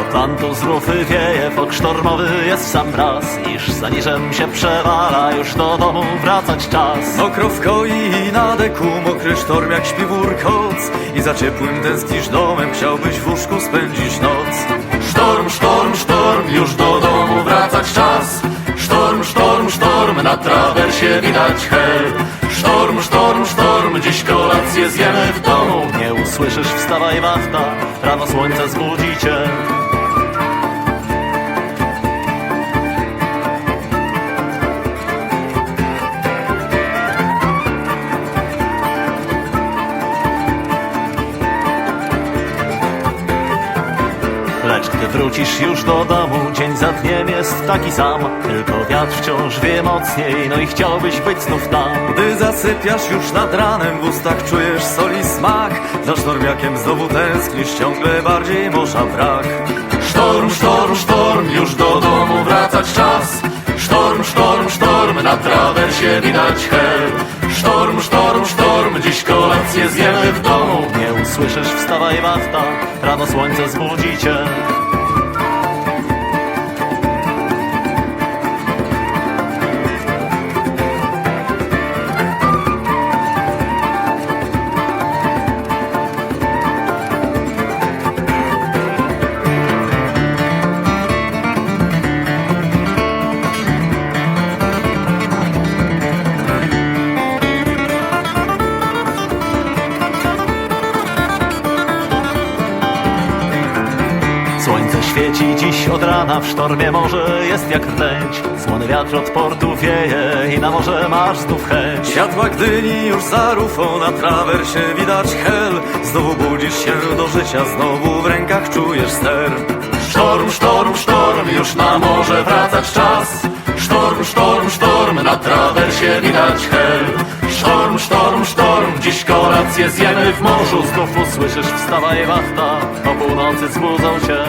Atlantu z rufy wieje, fok sztormowy jest w sam raz Iż za niżem się przewala, już do domu wracać czas. Mokro w koi i na deku mokry sztorm jak śpiwór koc. I za ciepłym tęsknisz domem, chciałbyś w łóżku spędzić noc. Sztorm, sztorm, sztorm, już do domu wracać czas. Sztorm, sztorm, sztorm, na trawersie widać hel. Sztorm, sztorm, sztorm, dziś kolację zjemy w domu. Nie usłyszysz, wstawaj wachta, rano słońce zbudzi cię Lecz gdy wrócisz już do domu, dzień za dniem jest taki sam. Tylko wiatr wciąż wie mocniej, no i chciałbyś być znów tam. Gdy zasypiasz już nad ranem, w ustach czujesz soli smak. Za sztormiakiem znowu tęsknisz, ciągle bardziej morza brak. Sztorm, sztorm, sztorm, już do domu wracać czas. Sztorm, sztorm, sztorm, na trawersie widać hel. Sztorm, sztorm, sztorm, dziś kolację zjemy w domu Nie usłyszysz, wstawaj wachta, rano słońce zbudzi cię Słońce świeci dziś od rana, w sztormie morze jest jak rtęć Słony wiatr od portu wieje i na morze masz znów chęć. Światła Gdyni już za rufą, na trawersie widać hel. Znowu budzisz się do życia, znowu w rękach czujesz ster. Sztorm, sztorm, sztorm, już na morze wracać czas. Sztorm, sztorm, sztorm, na trawersie widać hel Sztorm, sztorm, sztorm, dziś kolację zjemy w morzu. Znów usłyszysz, wstawaj wachta, o północy zbudzą cię